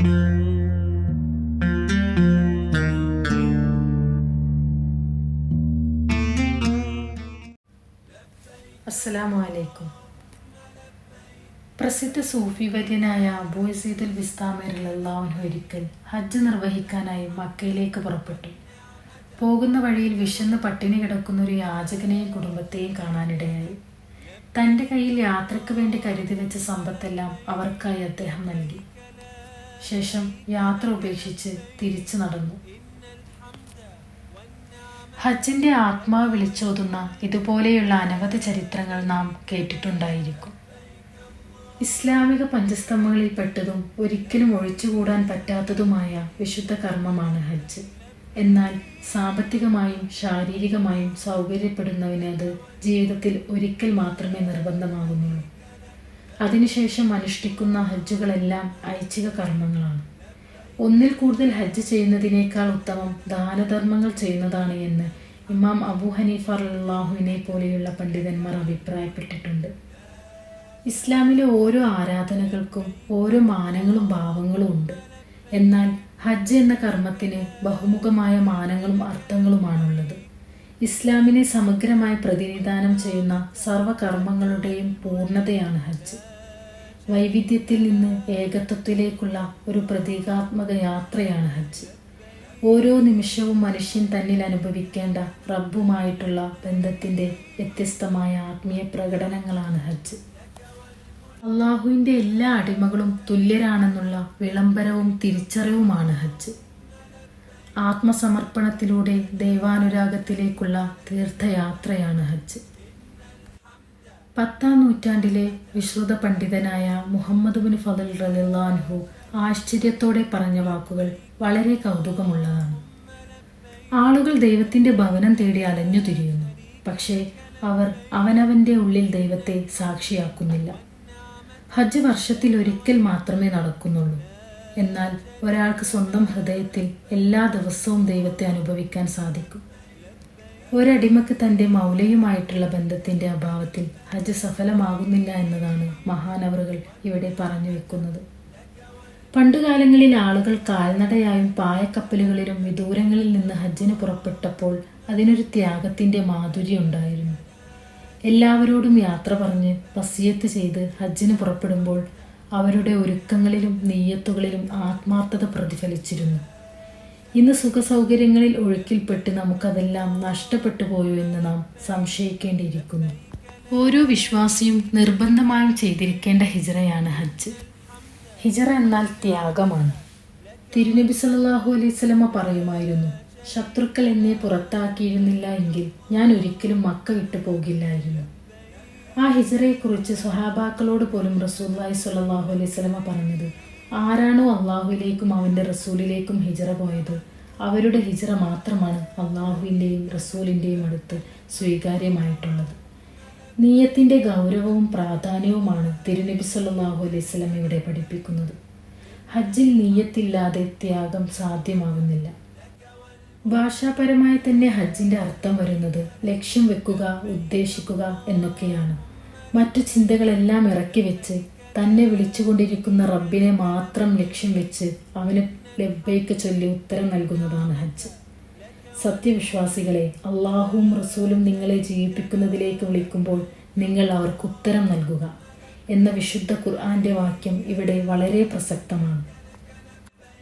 അസ്സലാമു അലൈക്കും. പ്രസിദ്ധ സൂഫി വര്യനായ അബൂ സീദുൽ വിസ്താമേറിലാഹുൻ ഒരിക്കൽ ഹജ്ജ് നിർവഹിക്കാനായി മക്കയിലേക്ക് പുറപ്പെട്ടു. പോകുന്ന വഴിയിൽ വിശന്ന് പട്ടിണി കിടക്കുന്ന ഒരു യാചകനെയും കുടുംബത്തെയും കാണാനിടയായി. തന്റെ കയ്യിൽ യാത്രയ്ക്ക് വേണ്ടി കരുതി വെച്ച സമ്പത്തെല്ലാം അവർക്കായി അദ്ദേഹം നൽകി. ശേഷം യാത്ര ഉപേക്ഷിച്ച് തിരിച്ചു നടന്നു. ഹജ്ജിന്റെ ആത്മാവ് വിളിച്ചോതുന്ന ഇതുപോലെയുള്ള അനവധി ചരിത്രങ്ങൾ നാം കേട്ടിട്ടുണ്ടായിരിക്കും. ഇസ്ലാമിക പഞ്ചസ്തംഭങ്ങളിൽ പെട്ടതും ഒരിക്കലും ഒഴിച്ചുകൂടാൻ പറ്റാത്തതുമായ വിശുദ്ധ കർമ്മമാണ് ഹജ്ജ്. എന്നാൽ സാമ്പത്തികമായും ശാരീരികമായും സൗകര്യപ്പെടുന്നവന് അത് ജീവിതത്തിൽ ഒരിക്കൽ മാത്രമേ നിർബന്ധമാകുന്നുള്ളൂ. അതിനുശേഷം അനുഷ്ഠിക്കുന്ന ഹജ്ജുകളെല്ലാം ഐച്ഛിക കർമ്മങ്ങളാണ്. ഒന്നിൽ കൂടുതൽ ഹജ്ജ് ചെയ്യുന്നതിനേക്കാൾ ഉത്തമം ദാനധർമ്മങ്ങൾ ചെയ്യുന്നതാണ് എന്ന് ഇമാം അബു ഹനീഫ അള്ളാഹുവിനെ പോലെയുള്ള പണ്ഡിതന്മാർ അഭിപ്രായപ്പെട്ടിട്ടുണ്ട്. ഇസ്ലാമിലെ ഓരോ ആരാധനകൾക്കും ഓരോ മാനങ്ങളും ഭാവങ്ങളും ഉണ്ട്. എന്നാൽ ഹജ്ജ് എന്ന കർമ്മത്തിന് ബഹുമുഖമായ മാനങ്ങളും അർത്ഥങ്ങളുമാണുള്ളത്. ഇസ്ലാമിനെ സമഗ്രമായി പ്രതിനിധാനം ചെയ്യുന്ന സർവകർമ്മങ്ങളുടെയും പൂർണതയാണ് ഹജ്ജ്. വൈവിധ്യത്തിൽ നിന്ന് ഏകത്വത്തിലേക്കുള്ള ഒരു പ്രതീകാത്മക യാത്രയാണ് ഹജ്ജ്. ഓരോ നിമിഷവും മനുഷ്യൻ തന്നിൽ അനുഭവിക്കേണ്ട റബ്ബുമായിട്ടുള്ള ബന്ധത്തിന്റെ വ്യത്യസ്തമായ ആത്മീയ പ്രകടനങ്ങളാണ് ഹജ്ജ്. അള്ളാഹുവിന്റെ എല്ലാ അടിമകളും തുല്യരാണെന്നുള്ള വിളംബരവും തിരിച്ചറിവുമാണ് ഹജ്ജ്. ആത്മസമർപ്പണത്തിലൂടെ ദൈവാനുരാഗത്തിലേക്കുള്ള തീർത്ഥയാത്രയാണ് ഹജ്ജ്. പത്താം നൂറ്റാണ്ടിലെ വിശ്രുത പണ്ഡിതനായ മുഹമ്മദ് ബിൻ ഫദൽ റലിള്ളാൻഹു ആശ്ചര്യത്തോടെ പറഞ്ഞ വാക്കുകൾ വളരെ കൗതുകമുള്ളതാണ്. ആളുകൾ ദൈവത്തിന്റെ ഭവനം തേടി അലഞ്ഞു തിരിയുന്നു. പക്ഷേ അവർ അവനവന്റെ ഉള്ളിൽ ദൈവത്തെ സാക്ഷിയാക്കുന്നില്ല. ഹജ്ജ് വർഷത്തിൽ ഒരിക്കൽ മാത്രമേ നടക്കുന്നുള്ളൂ. എന്നാൽ ഒരാൾക്ക് സ്വന്തം ഹൃദയത്തിൽ എല്ലാ ദിവസവും ദൈവത്തെ അനുഭവിക്കാൻ സാധിക്കും. ഒരടിമക്ക് തന്റെ മൗലയുമായിട്ടുള്ള ബന്ധത്തിന്റെ അഭാവത്തിൽ ഹജ്ജ് സഫലമാകുന്നില്ല എന്നതാണ് മഹാനവറുകൾ ഇവിടെ പറഞ്ഞു വെക്കുന്നത്. പണ്ടുകാലങ്ങളിൽ ആളുകൾ കാൽനടയായും പായക്കപ്പലുകളിലും വിദൂരങ്ങളിൽ നിന്ന് ഹജ്ജിന് പുറപ്പെട്ടപ്പോൾ അതിനൊരു ത്യാഗത്തിന്റെ മാധുര്യം ഉണ്ടായിരുന്നു. എല്ലാവരോടും യാത്ര പറഞ്ഞ് വസിയത്ത് ചെയ്ത് ഹജ്ജിന് പുറപ്പെടുമ്പോൾ അവരുടെ ഒരുക്കങ്ങളിലും നെയ്യത്തുകളിലും ആത്മാർത്ഥത പ്രതിഫലിച്ചിരുന്നു. ഇന്ന് സുഖസൗകര്യങ്ങളിൽ ഒഴുക്കിൽപ്പെട്ട് നമുക്കതെല്ലാം നഷ്ടപ്പെട്ടു പോയോ എന്ന് നാം സംശയിക്കേണ്ടിയിരിക്കുന്നു. ഓരോ വിശ്വാസിയും നിർബന്ധമായും ചെയ്തിരിക്കേണ്ട ഹിജറയാണ് ഹജ്ജ്. ഹിജറ എന്നാൽ ത്യാഗമാണ്. തിരുനബി സല്ലല്ലാഹു അലൈഹി സ്വലമ പറയുമായിരുന്നു ശത്രുക്കൾ എന്നെ പുറത്താക്കിയിരുന്നില്ല എങ്കിൽ ഞാൻ ഒരിക്കലും മക്ക വിട്ടു പോകില്ലായിരുന്നു. ആ ഹിജറയെക്കുറിച്ച് സ്വഹാബാക്കളോട് പോലും റസൂല്ലായി സ്വല്ലല്ലാഹു അലൈഹി സ്വലമ പറഞ്ഞത് ആരാണോ അള്ളാഹുവിലേക്കും അവന്റെ റസൂലിലേക്കും ഹിജറ പോയത്? അവരുടെ ഹിജറ മാത്രമാണ് അള്ളാഹുവിന്റെയും റസൂലിന്റെയും അടുത്ത് സ്വീകാര്യമായിട്ടുള്ളത്. നീയത്തിന്റെ ഗൗരവവും പ്രാധാന്യവുമാണ് തിരുനബി സല്ലാഹു അലൈഹി സ്വലം ഇവിടെ പഠിപ്പിക്കുന്നത്. ഹജ്ജിൽ നീയത്തില്ലാതെ ത്യാഗം സാധ്യമാകുന്നില്ല. ഭാഷാപരമായി തന്നെ ഹജ്ജിന്റെ അർത്ഥം വരുന്നത് ലക്ഷ്യം വെക്കുക ഉദ്ദേശിക്കുക എന്നൊക്കെയാണ്. മറ്റു ചിന്തകളെല്ലാം ഇറക്കി വെച്ച് തന്നെ വിളിച്ചുകൊണ്ടിരിക്കുന്ന റബ്ബിനെ മാത്രം ലക്ഷ്യം വെച്ച് അവന് ലബ്ബയ്ക്ക് ചൊല്ലി ഉത്തരം നൽകുന്നതാണ് ഹജ്ജ്. സത്യവിശ്വാസികളെ അള്ളാഹുവും റസൂലും നിങ്ങളെ ജീവിപ്പിക്കുന്നതിലേക്ക് വിളിക്കുമ്പോൾ നിങ്ങൾ അവർക്ക് ഉത്തരം നൽകുക എന്ന വിശുദ്ധ ഖുർആന്റെ വാക്യം ഇവിടെ വളരെ പ്രസക്തമാണ്.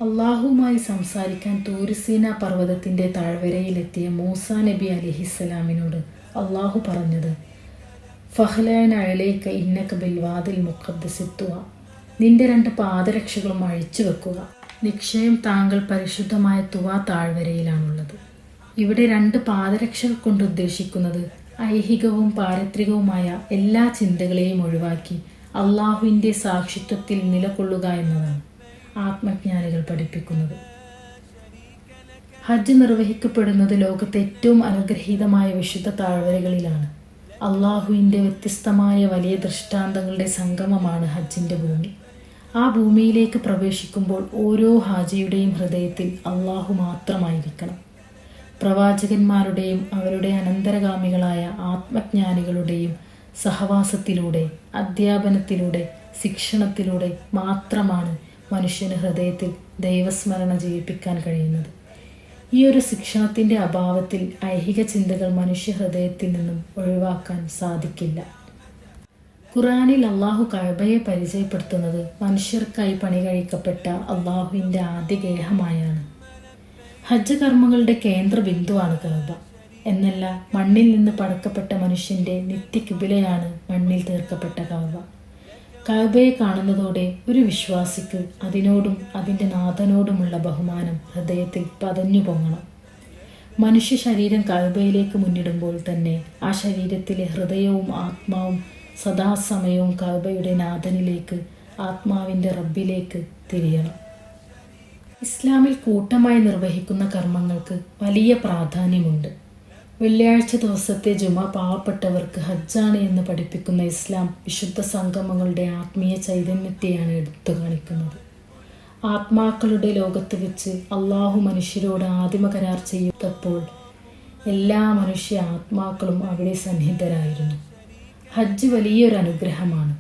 അള്ളാഹുവുമായി സംസാരിക്കാൻ തൂരിസീന പർവതത്തിന്റെ താഴ്വരയിലെത്തിയ മൂസ നബി അലിഹിസ്സലാമിനോട് അള്ളാഹു പറഞ്ഞത് ഫഹ്ലാൻ അഴലേക്ക ഇന്നക്ക ബിൽവാദിൽ മുഖദ്സിത്തുക. നിന്റെ രണ്ട് പാദരക്ഷകളും അഴിച്ചു വെക്കുക. നിക്ഷയം താങ്കൾ പരിശുദ്ധമായ തുവ താഴ്വരയിലാണുള്ളത്. ഇവിടെ രണ്ട് പാദരക്ഷകൾ കൊണ്ട് ഉദ്ദേശിക്കുന്നത് ഐഹികവും പാരത്രികവുമായ എല്ലാ ചിന്തകളെയും ഒഴിവാക്കി അള്ളാഹുവിന്റെ സാക്ഷിത്വത്തിൽ നിലകൊള്ളുക എന്നതാണ് ആത്മജ്ഞാനികൾ പഠിപ്പിക്കുന്നത്. ഹജ്ജ് നിർവഹിക്കപ്പെടുന്നത് ലോകത്തെ ഏറ്റവും അനുഗ്രഹീതമായ വിശുദ്ധ താഴ്വരകളിലാണ്. അള്ളാഹുവിന്റെ വ്യത്യസ്തമായ വലിയ ദൃഷ്ടാന്തങ്ങളുടെ സംഗമമാണ് ഹജ്ജിന്റെ ഭൂമി. ആ ഭൂമിയിലേക്ക് പ്രവേശിക്കുമ്പോൾ ഓരോ ഹാജിയുടെയും ഹൃദയത്തിൽ അള്ളാഹു മാത്രമായിരിക്കണം. പ്രവാചകന്മാരുടെയും അവരുടെ അനന്തരഗാമികളായ ആത്മജ്ഞാനികളുടെയും സഹവാസത്തിലൂടെ അധ്യാപനത്തിലൂടെ ശിക്ഷണത്തിലൂടെ മാത്രമാണ് മനുഷ്യന് ഹൃദയത്തിൽ ദൈവസ്മരണ ജീവിപ്പിക്കാൻ കഴിയുന്നത്. ഈ ഒരു ശിക്ഷണത്തിന്റെ അഭാവത്തിൽ ഐഹിക ചിന്തകൾ മനുഷ്യ ഹൃദയത്തിൽ നിന്നും ഒഴിവാക്കാൻ സാധിക്കില്ല. ഖുറാനിൽ അള്ളാഹു കഴബയെ പരിചയപ്പെടുത്തുന്നത് മനുഷ്യർക്കായി പണി കഴിക്കപ്പെട്ട അള്ളാഹുവിന്റെ ആദ്യ ഗേഹമായാണ്. ഹജ്ജ് കർമ്മങ്ങളുടെ കേന്ദ്ര ബിന്ദുവാണ് കഴബ. എന്നല്ല മണ്ണിൽ നിന്ന് പടക്കപ്പെട്ട മനുഷ്യന്റെ നിത്യകുബിലയാണ് മണ്ണിൽ തീർക്കപ്പെട്ട കഴബ. കഴബയെ കാണുന്നതോടെ ഒരു വിശ്വാസിക്ക് അതിനോടും അതിന്റെ നാഥനോടുമുള്ള ബഹുമാനം ഹൃദയത്തിൽ പതഞ്ഞു പൊങ്ങണം. മനുഷ്യ ശരീരം കഅബയിലേക്ക് മുന്നിടുമ്പോൾ തന്നെ ആ ശരീരത്തിലെ ഹൃദയവും ആത്മാവും സദാസമയവും കഅബയുടെ നാഥനിലേക്ക് ആത്മാവിന്റെ റബ്ബിലേക്ക് തിരിയണം. ഇസ്ലാമിൽ കൂട്ടമായി നിർവഹിക്കുന്ന കർമ്മങ്ങൾക്ക് വലിയ പ്രാധാന്യമുണ്ട്. വെള്ളിയാഴ്ച ദിവസത്തെ ജുമ പാവപ്പെട്ടവർക്ക് ഹജ്ജാണ് എന്ന് പഠിപ്പിക്കുന്ന ഇസ്ലാം വിശുദ്ധ സംഗമങ്ങളുടെ ആത്മീയ ചൈതന്യത്തെയാണ് എടുത്തു കാണിക്കുന്നത്. ആത്മാക്കളുടെ ലോകത്ത് വെച്ച് അള്ളാഹു മനുഷ്യരോട് ആദിമ കരാർ ചെയ്തപ്പോൾ എല്ലാ മനുഷ്യ ആത്മാക്കളും അവിടെ സന്നിഹിതരായിരുന്നു. ഹജ്ജ് വലിയൊരു അനുഗ്രഹമാണ്.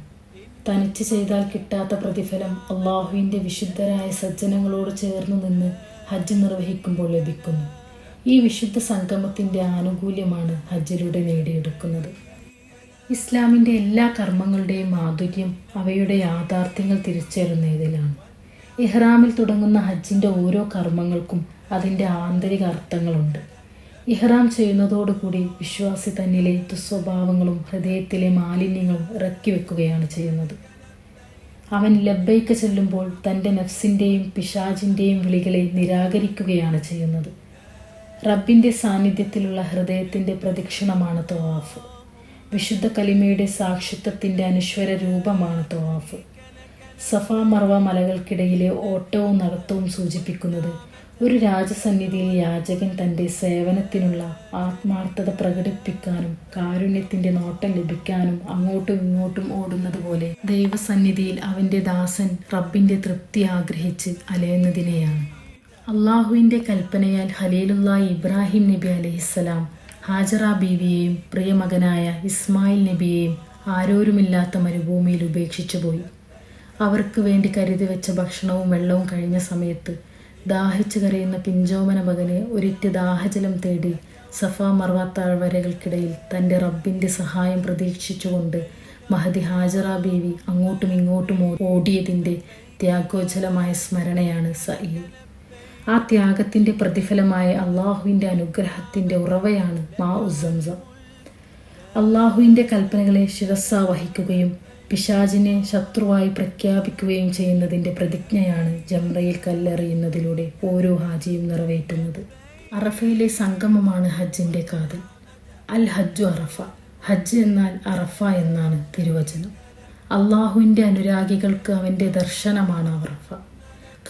തനിച്ച് ചെയ്താൽ കിട്ടാത്ത പ്രതിഫലം അള്ളാഹുവിന്റെ വിശുദ്ധരായ സജ്ജനങ്ങളോട് ചേർന്ന് നിന്ന് ഹജ്ജ് നിർവഹിക്കുമ്പോൾ ലഭിക്കുന്നു. ഈ വിശുദ്ധ സംഗമത്തിന്റെ ആനുകൂല്യമാണ് ഹജ്ജിലൂടെ നേടിയെടുക്കുന്നത്. ഇസ്ലാമിന്റെ എല്ലാ കർമ്മങ്ങളുടെയും മാധുര്യം അവയുടെ യാഥാർത്ഥ്യങ്ങൾ തിരിച്ചറിയുന്നതിലാണ്. ഇഹ്റാമിൽ തുടങ്ങുന്ന ഹജ്ജിന്റെ ഓരോ കർമ്മങ്ങൾക്കും അതിന്റെ ആന്തരിക അർത്ഥങ്ങളുണ്ട്. ഇഹ്റാം ചെയ്യുന്നതോടുകൂടി വിശ്വാസി തന്നിലെ ദുസ്വഭാവങ്ങളും ഹൃദയത്തിലെ മാലിന്യങ്ങളും ഇറക്കി വെക്കുകയാണ് ചെയ്യുന്നത്. അവൻ ലബ്ബൈക്ക് ചെല്ലുമ്പോൾ തന്റെ നഫ്സിന്റെയും പിശാജിന്റെയും വിളികളെ നിരാകരിക്കുകയാണ് ചെയ്യുന്നത്. റബ്ബിന്റെ സാന്നിധ്യത്തിലുള്ള ഹൃദയത്തിന്റെ പ്രദക്ഷിണമാണ് തവാഫ്. വിശുദ്ധ കലിമയുടെ സാക്ഷിത്വത്തിന്റെ അനശ്വര രൂപമാണ് തവാഫ്. സഫ മർവ മലകൾക്കിടയിലെ ഓട്ടവും നടത്തവും സൂചിപ്പിക്കുന്നത് ഒരു രാജസന്നിധിയിൽ യാചകൻ തന്റെ സേവനത്തിനുള്ള ആത്മാർത്ഥത പ്രകടിപ്പിക്കാനും കാരുണ്യത്തിന്റെ നോട്ടം ലഭിക്കാനും അങ്ങോട്ടും ഇങ്ങോട്ടും ഓടുന്നത് പോലെ ദൈവസന്നിധിയിൽ അവന്റെ ദാസൻ റബ്ബിന്റെ തൃപ്തി ആഗ്രഹിച്ച് അലയുന്നതിനെയാണ്. അള്ളാഹുവിന്റെ കൽപ്പനയാൽ ഹലീലുള്ള ഇബ്രാഹിം നബി അലഹിസ്സലാം ഹാജറ ബീവിയെയും പ്രിയമകനായ ഇസ്മായിൽ നബിയെയും ആരോരുമില്ലാത്ത മരുഭൂമിയിൽ ഉപേക്ഷിച്ചു പോയി. അവർക്ക് വേണ്ടി കരുതി വെച്ച ഭക്ഷണവും വെള്ളവും കഴിഞ്ഞ സമയത്ത് ദാഹിച്ചു കരയുന്ന പിഞ്ചോമന മകനെ ഒരിറ്റ് ദാഹജലം തേടി സഫ മർവ താഴ്വരകൾക്കിടയിൽ തന്റെ റബ്ബിന്റെ സഹായം പ്രതീക്ഷിച്ചുകൊണ്ട് മഹതി ഹാജറ ബീവി അങ്ങോട്ടും ഇങ്ങോട്ടും ഓടിയതിന്റെ ത്യാഗോജ്വലമായ സ്മരണയാണ് സഈദ് ആ ത്യാഗത്തിന്റെ പ്രതിഫലമായ അള്ളാഹുവിന്റെ അനുഗ്രഹത്തിന്റെ ഉറവയാണ് മാ ഉസംസം അള്ളാഹുവിന്റെ കൽപ്പനകളെ ശിരസ വഹിക്കുകയും പിശാജിനെ ശത്രുവായി പ്രഖ്യാപിക്കുകയും ചെയ്യുന്നതിന്റെ പ്രതിജ്ഞയാണ് ജംറയിൽ കല്ലെറിയുന്നതിലൂടെ ഓരോ ഹാജിയും നിറവേറ്റുന്നത്. അറഫയിലെ സംഗമമാണ് ഹജ്ജിന്റെ കാതൽ. അൽ ഹജ്ജു അറഫ. ഹജ്ജ് എന്നാൽ അറഫ എന്നാണ് തിരുവചനം. അള്ളാഹുവിന്റെ അനുരാഗികൾക്ക് അവന്റെ ദർശനമാണ് അറഫ.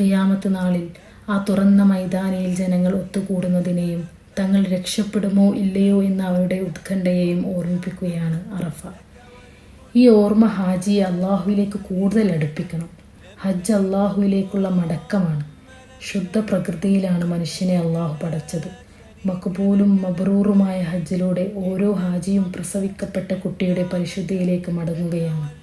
ഖിയാമത്ത് നാളിൽ ആ തുറന്ന മൈതാനിയിൽ ജനങ്ങൾ ഒത്തുകൂടുന്നതിനെയും തങ്ങൾ രക്ഷപ്പെടുമോ ഇല്ലയോ എന്ന അവരുടെ ഉത്കണ്ഠയെയും ഓർമ്മിപ്പിക്കുകയാണ് അറഫ. ഈ ഓർമ്മ ഹാജിയെ അള്ളാഹുവിലേക്ക് കൂടുതൽ അടുപ്പിക്കണം. ഹജ്ജ് അള്ളാഹുവിലേക്കുള്ള മടക്കമാണ്. ശുദ്ധ പ്രകൃതിയിലാണ് മനുഷ്യനെ അള്ളാഹു പടച്ചത്. മക്ബൂലും മബ്രൂറുമായ ഹജ്ജിലൂടെ ഓരോ ഹാജിയും പ്രസവിക്കപ്പെട്ട കുട്ടിയുടെ പരിശുദ്ധിയിലേക്ക് മടങ്ങുകയാണ്.